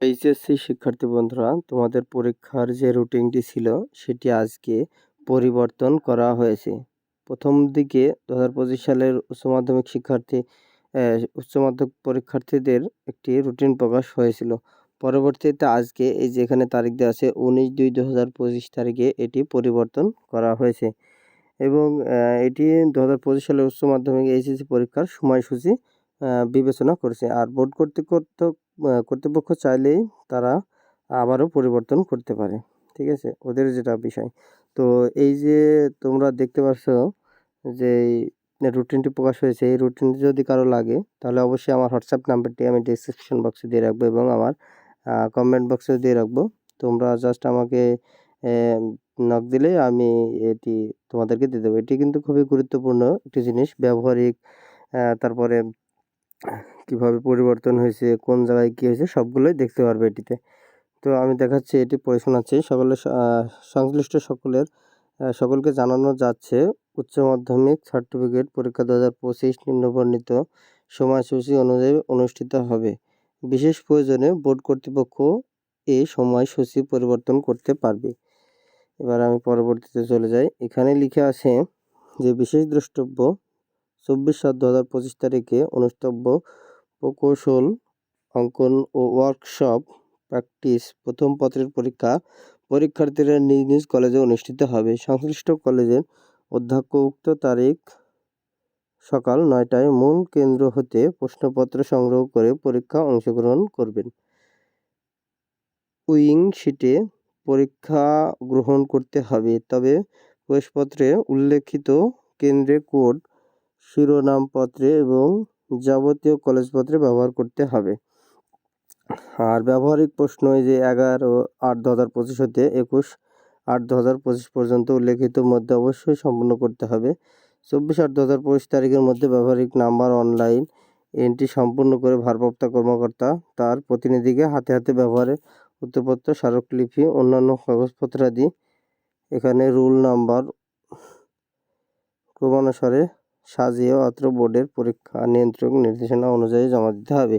HSC শিক্ষার্থী বন্ধুরা, তোমাদের পরীক্ষার যে রুটিনটি ছিল, সেটি আজকে পরিবর্তন করা হয়েছে। প্রথম দিকে দু হাজার পঁচিশ সালের উচ্চ মাধ্যমিক শিক্ষার্থী উচ্চ মাধ্যমিক পরীক্ষার্থীদের একটি রুটিন প্রকাশ হয়েছিল। পরবর্তীতে আজকে এই যে এখানে তারিখ দেওয়া আছে, উনিশ দুই দু হাজার পঁচিশ তারিখে এটি পরিবর্তন করা হয়েছে। এবং এটি দু হাজার পঁচিশ সালের উচ্চ মাধ্যমিক এইচএসসি পরীক্ষার সময়সূচি বিবেচনা করেছে। আর বোর্ড কর্তৃপক্ষ কর্তৃপক্ষ চাইলেই তারা আবারও পরিবর্তন করতে পারে। ঠিক আছে? ওদের যেটা বিষয়। তো এই যে তোমরা দেখতে পাচ্ছ যে রুটিনটি প্রকাশ হয়েছে, এই রুটিনটি যদি কারও লাগে, তাহলে অবশ্যই আমার হোয়াটসঅ্যাপ নাম্বারটি আমি ডিসক্রিপশন বক্সে দিয়ে রাখব এবং আমার কমেন্ট বক্সে দিয়ে রাখব। তোমরা জাস্ট আমাকে নক দিলে আমি এটি তোমাদেরকে দিয়ে দেবো। এটি কিন্তু খুবই গুরুত্বপূর্ণ একটি জিনিস। ব্যবহারিক তারপরে কীভাবে পরিবর্তন হয়েছে, কোন জায়গায় কী হয়েছে, সবগুলোই দেখতে পারবে এটিতে। তো আমি দেখাচ্ছি, এটি পড়ে শোনাচ্ছি। সকলের সংশ্লিষ্ট সকলের সকলকে জানানো যাচ্ছে, উচ্চ মাধ্যমিক সার্টিফিকেট পরীক্ষা দু হাজার পঁচিশ নিম্নবর্ণিত সময়সূচি অনুযায়ী অনুষ্ঠিত হবে। বিশেষ প্রয়োজনে বোর্ড কর্তৃপক্ষ এই সময়সূচি পরিবর্তন করতে পারবে। এবার আমি পরবর্তীতে চলে যাই। এখানে লিখে আছে যে, বিশেষ দ্রষ্টব্য চব্বিশ সাত দু হাজার পঁচিশ তারিখে অনুষ্ঠব্য প্রকৌশল অঙ্কন ও ওয়ার্কশপ প্র্যাকটিস প্রথম পত্রের পরীক্ষা পরীক্ষার্থীরা নিজ নিজ কলেজে অনুষ্ঠিত হবে। সংশ্লিষ্ট কলেজের অধ্যক্ষ উক্ত তারিখ সকাল নয়টায় মূল কেন্দ্র হতে প্রশ্নপত্র সংগ্রহ করে পরীক্ষা অংশগ্রহণ করবেন। উইং শিটে পরীক্ষা গ্রহণ করতে হবে, তবে প্রবেশপত্রে উল্লেখিত কেন্দ্রে কোড শিরোনামপত্রে এবং যাবতীয় কলেজপত্রে ব্যবহার করতে হবে। আর ব্যবহারিক প্রশ্ন এই যে এগারো আট দু হাজার পঁচিশ হতে একুশ, আট দু হাজার পঁচিশ পর্যন্ত উল্লেখিত মধ্যে অবশ্যই সম্পূর্ণ করতে হবে। চব্বিশ আট দু হাজার পঁচিশ তারিখের মধ্যে ব্যবহারিক নাম্বার অনলাইন এন্ট্রি সম্পূর্ণ করে ভারপ্রাপ্ত কর্মকর্তা তার প্রতিনিধিকে হাতে হাতে ব্যবহারে উত্তরপত্র, স্মারকলিপি, অন্যান্য কাগজপত্রাদি, এখানে রুল নাম্বার ক্রমানুসারে সাজিয়ে অত্র বোর্ডের পরীক্ষা নিয়ন্ত্রক নির্দেশনা অনুযায়ী জমা দিতে হবে।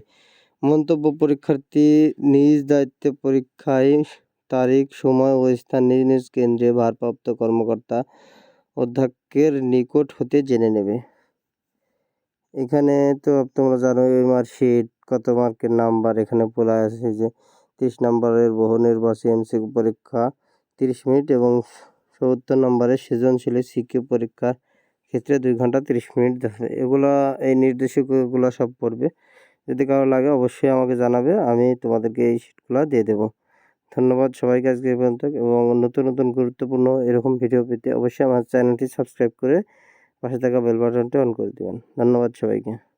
মন্তব্য পরীক্ষার্থী নিজ দায়িত্বে পরীক্ষায় তারিখ, সময় ও স্থান নিজ নিজ কেন্দ্রে ভারপ্রাপ্ত কর্মকর্তা অধ্যক্ষের নিকট হতে জেনে নেবে। এখানে তো তোমরা জানো, এই মার্কশিট, কত মার্কের নাম্বার, এখানে বলা আছে যে তিরিশ নম্বরের বহু নির্বাচী এমসিকিউ পরীক্ষা, তিরিশ মিনিট এবং সত্তর নম্বরের সৃজনশীল সিকিউ পরীক্ষার ক্ষেত্রে দুই ঘণ্টা তিরিশ মিনিট এগুলো, এই নির্দেশকগুলো সব পড়বে। যদি কারও লাগে অবশ্যই আমাকে জানাবে, আমি তোমাদেরকে এই শিটগুলো দিয়ে দেবো। ধন্যবাদ সবাইকে আজকে পর্যন্ত, এবং নতুন নতুন গুরুত্বপূর্ণ এরকম ভিডিও পেতে অবশ্যই আমার চ্যানেলটি সাবস্ক্রাইব করে পাশে থাকা বেল বাটনটি অন করে দেবেন। ধন্যবাদ সবাইকে।